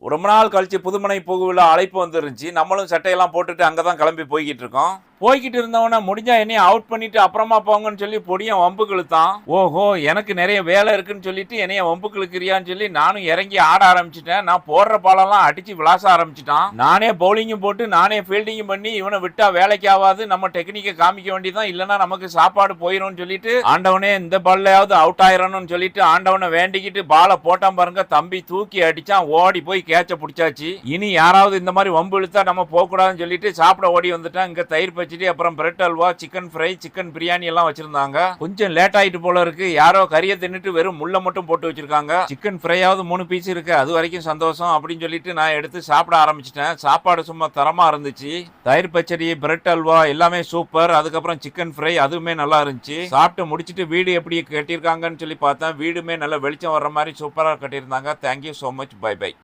ரொம்ப நாள் கழித்து புதுமனை புகுவிழா அழைப்பு வந்துருந்துச்சு. நம்மளும் சட்டையெல்லாம் போட்டுட்டு அங்கே தான் கிளம்பி போய்கிட்டு இருக்கோம். போய்கிட்டு இருந்தவனை முடிஞ்சா என்னைய அவுட் பண்ணிட்டு அப்புறமா போங்கன்னு சொல்லி பொடியன் வம்புக்கு இழுத்தான் ஓஹோ எனக்கு நிறைய வேலை இருக்குன்னு சொல்லிட்டு என்னைய வம்புக்கு இழுக்கிறியான்னு சொல்லி நானும் இறங்கி ஆட ஆரம்பிச்சிட்டேன். நான் போடுற பாலெல்லாம் அடிச்சு விளாச ஆரம்பிச்சிட்டான். நானே பவுலிங்கும் போட்டு நானே ஃபீல்டிங்கும் பண்ணி இவனை விட்டா வேலைக்கு ஆகாது நம்ம டெக்னிக்கை காமிக்க வேண்டியதான் இல்லைன்னா நமக்கு சாப்பாடு போயிடும்னு சொல்லிட்டு ஆண்டவனே இந்த பால்லையாவது அவுட் ஆயிரணும்னு சொல்லிட்டு ஆண்டவனை வேண்டிக்கிட்டு பாலை போட்டான் பாருங்க. தம்பி தூக்கி அடிச்சான். ஓடி போய் கேட்ச பிடிச்சாச்சு. இனி யாராவது இந்த மாதிரி வம்பு இழுத்தா நம்ம போகக்கூடாதுன்னு சொல்லிட்டு சாப்பிட ஓடி வந்துட்டான். இங்க தயிர் வச்சுட்டு அப்புறம் bread halwa chicken fry chicken biryani எல்லாம் வச்சிருந்தாங்க. கொஞ்சம் லேட் ஆயிட்டு போல இருக்கு. யாரோ கறியை தின்னுட்டு வெறும் முள்ள மட்டும் போட்டு வச்சிருக்காங்க. சிக்கன் ஃப்ரையாவது மூணு பீஸ் இருக்கு. அது வரைக்கும் சந்தோஷம் அப்படின்னு சொல்லிட்டு நான் எடுத்து சாப்பிட ஆரம்பிச்சிட்டேன். சாப்பாடு சும்மா தரமா இருந்துச்சு. தயிர் பச்சடி பிரெட் அல்வா எல்லாமே சூப்பர் அதுக்கப்புறம் சிக்கன் ஃப்ரை அதுவுமே நல்லா இருந்துச்சு. சாப்பிட்டு முடிச்சிட்டு வீடு எப்படி கட்டியிருக்காங்கன்னு சொல்லி பார்த்தேன். வீடுமே நல்ல வெளிச்சம் வர்ற மாதிரி சூப்பராக கட்டியிருந்தாங்க. Thank you so much bye bye